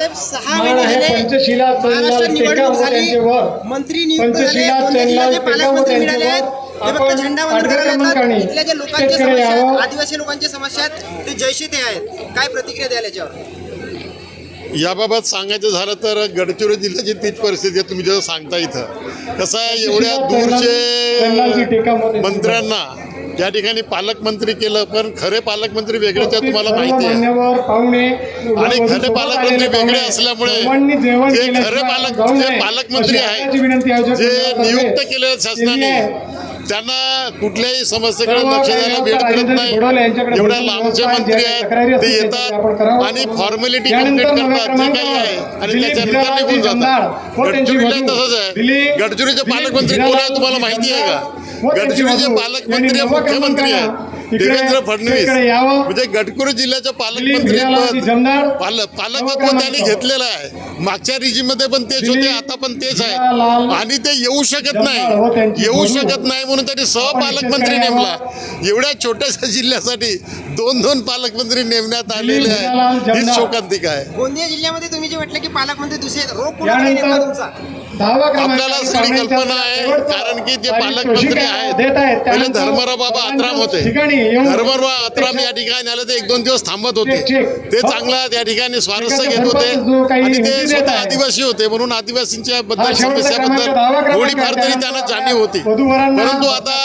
सहा महाराष्ट्रात निवडणूक झाली. मंत्री नियुक्त झाले जिल्ह्याचे पालकमंत्री मिळाले आहेत. ते फक्त झेंडा वंदन आडव्या करायला येतात क्रमांकाने इथल्या ज्या लोकांच्या समस्या. आदिवासी लोकांच्या समस्या आहेत ते जैसे ते आहेत काय प्रतिक्रिया याच्यावर याबाबत सांगायचं झालं तर गडचिरोली जिल्ह्याची तीच परिस्थिती आहे तुम्ही जसं सांगता इथं. कसं आहे एवढ्या दूरचे मंत्र्यांना त्या ठिकाणी पालकमंत्री केलं पण खरे पालकमंत्री वेगळेच आहेत तुम्हाला माहिती आहे. आणि खरे पालकमंत्री वेगळे असल्यामुळे जे खरे पालक जे पालकमंत्री आहेत जे नियुक्त केलेले शासनाने त्यांना कुठल्याही समस्येकडे लक्ष द्यायला वेळ करत नाही. एवढ्या लांबचे मंत्री आहेत ते येतात आणि फॉर्मॅलिटी कंप्लीट करतात जे काही आहे. आणि त्याच्यानंतर निघून जातात. गडचिरोलीला तसंच आहे. गडचिरोलीचे पालकमंत्री कोण आहे तुम्हाला माहिती आहे का? गडचिरोलीचे पालकमंत्री मुख्यमंत्री आहेत. देवेंद्र फडणवीस म्हणजे गडचिरोली जिल्ह्याचे पालकमंत्री पद पाल पालकत्व त्यांनी घेतलेलं आहे. मागच्या रिजीमध्ये पण तेच होते आता पण तेच आहे. आणि ते येऊ शकत नाही. येऊ शकत नाही म्हणून त्यांनी सहपालकमंत्री नेमला. एवढ्या छोट्याशा जिल्ह्यासाठी दोन दोन पालकमंत्री नेमण्यात आलेले आहे हीच शोकांतिका आहे. गोंदिया जिल्ह्यामध्ये तुम्ही जे म्हटलं की पालकमंत्री दुसरे आपल्याला सगळी कल्पना आहे कारण की जे पालकमंत्री आहेत. पहिले धर्मराव बाबा आत्राम होते. धर्मराव आत्राम या ठिकाणी आले ते एक दोन दिवस थांबत होते. ते चांगला त्या ठिकाणी स्वारस्य घेत होते. आणि ते स्वतः आदिवासी होते म्हणून आदिवासींच्या बद्दल समस्याबद्दल थोडीफार तरी त्यांना जाणीव होती. परंतु आता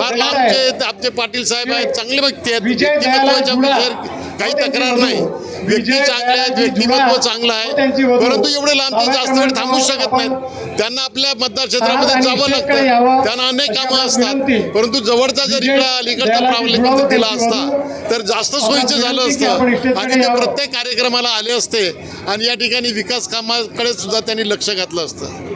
फार लांबचे आमचे पाटील साहेब आहेत चांगले व्यक्ती आहेत. व्यक्तिमत्वाच्या काही तक्रार नाही. व्यक्ती चांगल्या आहेत व्यक्तिमत्व चांगलं आहे. परंतु एवढे लांब ते जास्त वेळ थांबू शकत नाहीत. त्यांना आपल्या मतदारक्षेत्रामध्ये जावं लागतं. त्यांना अनेक कामं असतात. परंतु जवळचा जर इकडं अलीकडचा प्रॉब्लेम दिला असता तर जास्त सोयीचं झालं असतं. आणि ते प्रत्येक कार्यक्रमाला आले असते आणि या ठिकाणी विकास कामाकडे सुद्धा त्यांनी लक्ष घातलं असतं.